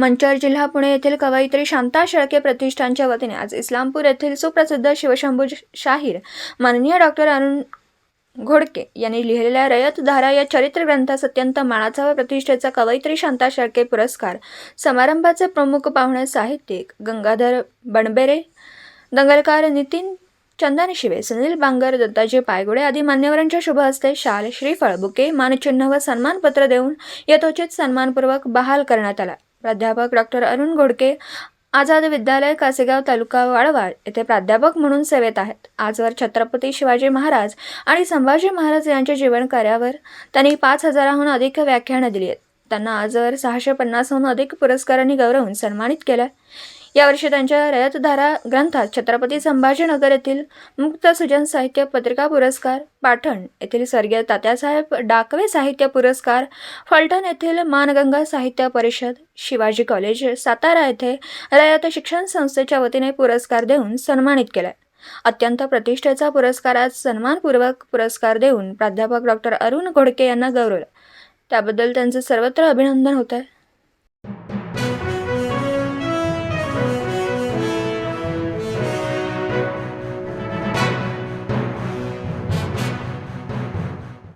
मंचर जिल्हा पुणे येथील कवयित्री शांता शेळके प्रतिष्ठानच्या वतीने आज इस्लामपूर येथील सुप्रसिद्ध शिवशंभू शाहीर माननीय डॉक्टर अरुण घोडके यांनी लिहिलेल्या रयत धारा या चरित्र ग्रंथास अत्यंत मानाचा व प्रतिष्ठेचा कवयित्री शांता शेळके पुरस्कार समारंभाचे प्रमुख पाहुणे साहित्यिक गंगाधर बणबेरे दंगलकार नितीन चंदन शिवे सुनील बांगर दत्ताजी पायगुडे आदी मान्यवरांच्या शुभ हस्ते शाल श्रीफळ बुके मानचिन्ह व सन्मानपत्र देऊन यथोचित सन्मानपूर्वक बहाल करण्यात आला. प्राध्यापक डॉक्टर अरुण घोडके आझाद विद्यालय कासेगाव तालुका वाळवा येथे प्राध्यापक म्हणून सेवेत आहेत. आजवर छत्रपती शिवाजी महाराज आणि संभाजी महाराज यांच्या जीवन कार्यावर त्यांनी पाच हजाराहून अधिक व्याख्यानं दिली आहेत. त्यांना आजवर सहाशे पन्नासहून अधिक पुरस्कारांनी गौरवून सन्मानित केलं यावर्षी त्यांच्या रयतधारा ग्रंथात छत्रपती संभाजीनगर येथील मुक्त सुजन साहित्य पत्रिका पुरस्कार पाठण येथील स्वर्गीय तात्यासाहेब डाकवे साहित्य पुरस्कार फलटण येथील मानगंगा साहित्य परिषद शिवाजी कॉलेज सातारा येथे रयत शिक्षण संस्थेच्या वतीने पुरस्कार देऊन सन्मानित केलाय अत्यंत प्रतिष्ठेचा पुरस्कार आज सन्मानपूर्वक पुरस्कार देऊन प्राध्यापक डॉक्टर अरुण घोडके यांना गौरवलं. त्याबद्दल त्यांचं सर्वत्र अभिनंदन होत आहे